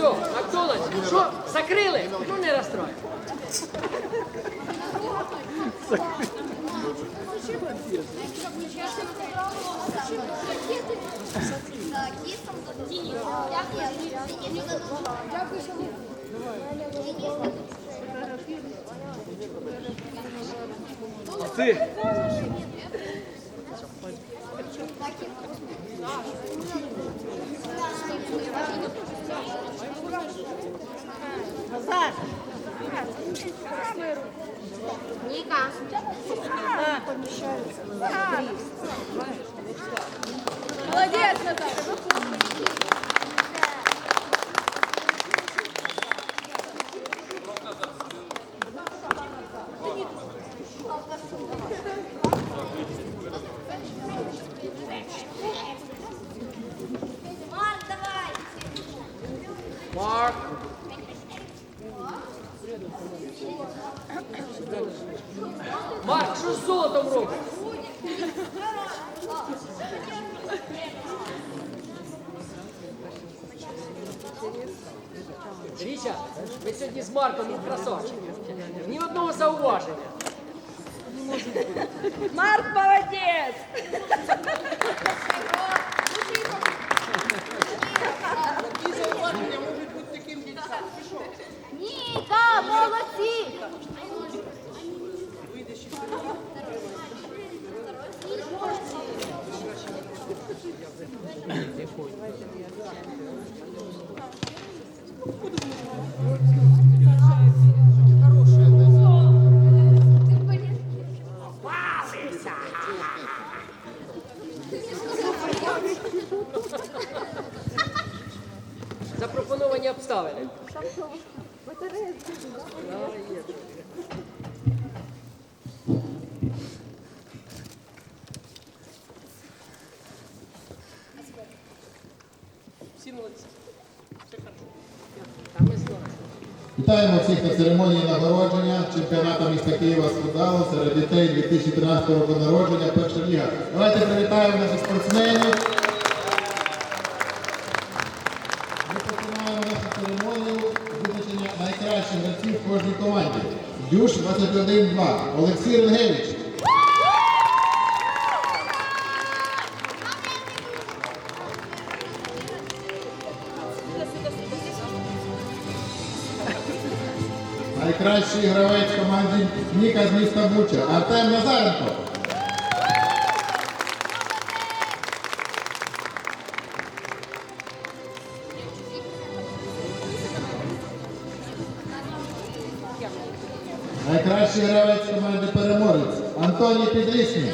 Алло, Макдональдс, що, закрили? Ну не розстрой. Ти. Ніка. Марк. Марк, що з золотом робиш? Річа, ви сьогодні з Марком ну, красавчик. Ні одного зауваження. Марк молодець. Молодці. Вітаємо всіх на церемонії нагородження чемпіонату міста Києва з футзалу серед дітей 2013 року народження. Перша ліга. Давайте привітаємо наших спортсменів. Ми починаємо нашу церемонію визначення найкращих гравців в кожній команді. Дюш 21-2. Олексій Ренгевич. Найкращий гравець команді Ніка з міста Буча. Артем Назаренко. Найкращий гравець команди Переможець Антоній Підлісний.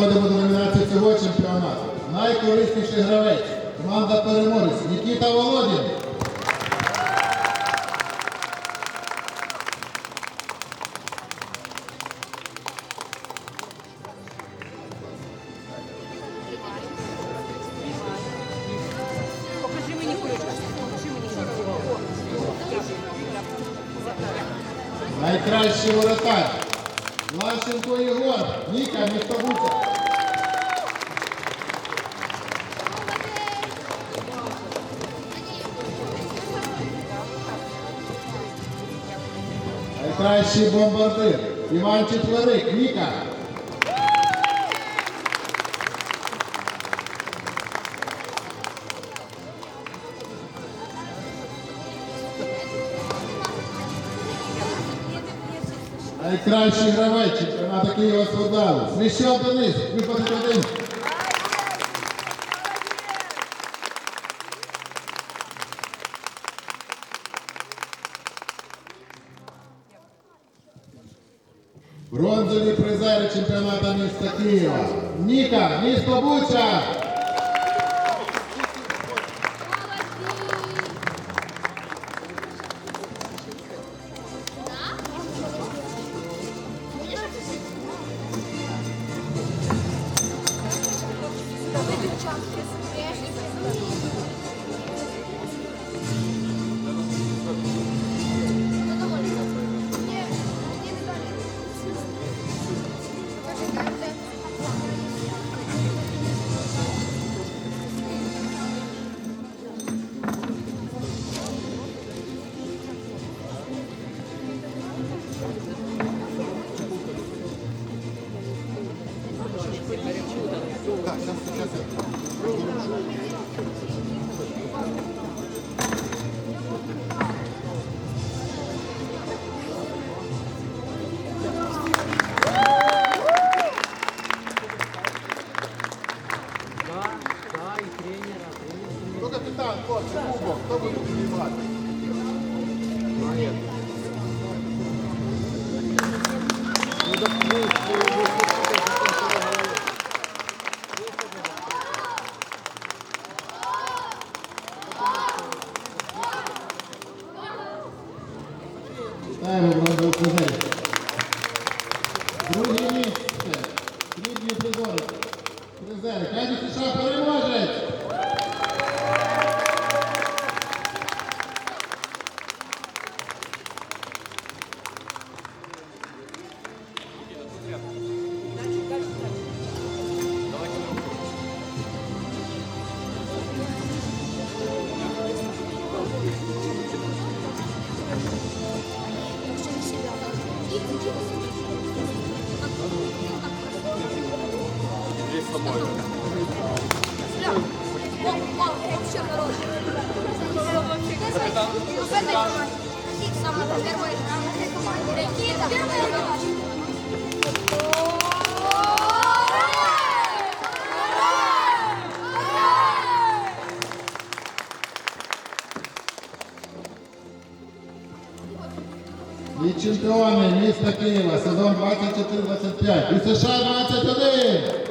Переходимо до номінації цього чемпіонату. Найкорисніший гравець. Команда Переможець Нікіта Володін. Найкращий воротар. Лащенко Єгор. Ніка, місто Буча. Найкращий бомбардир. Іван Четверик. Ніка. Найкращий гравець чемпіонату Києва з футзалу. Священ Денис, 21. Бронзові призери чемпіонату міста Києва. Ніка, місто Буча. Tamam, sen Призери. Кені США І чемпіони міста Києва сезон 24-25. І США 21.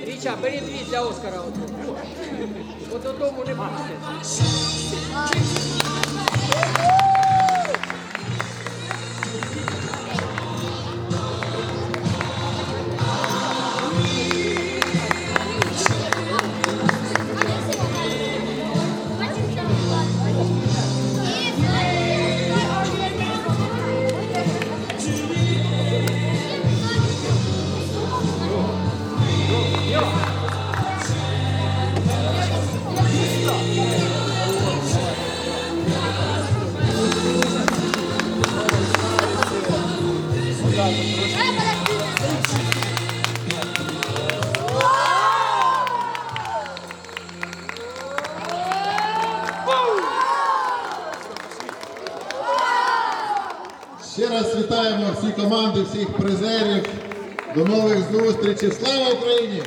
Річа, бери дві для Оскара. От, додому не пустять. Ще раз вітаємо всі команди, всіх призерів. До нових зустрічей. Слава Україні!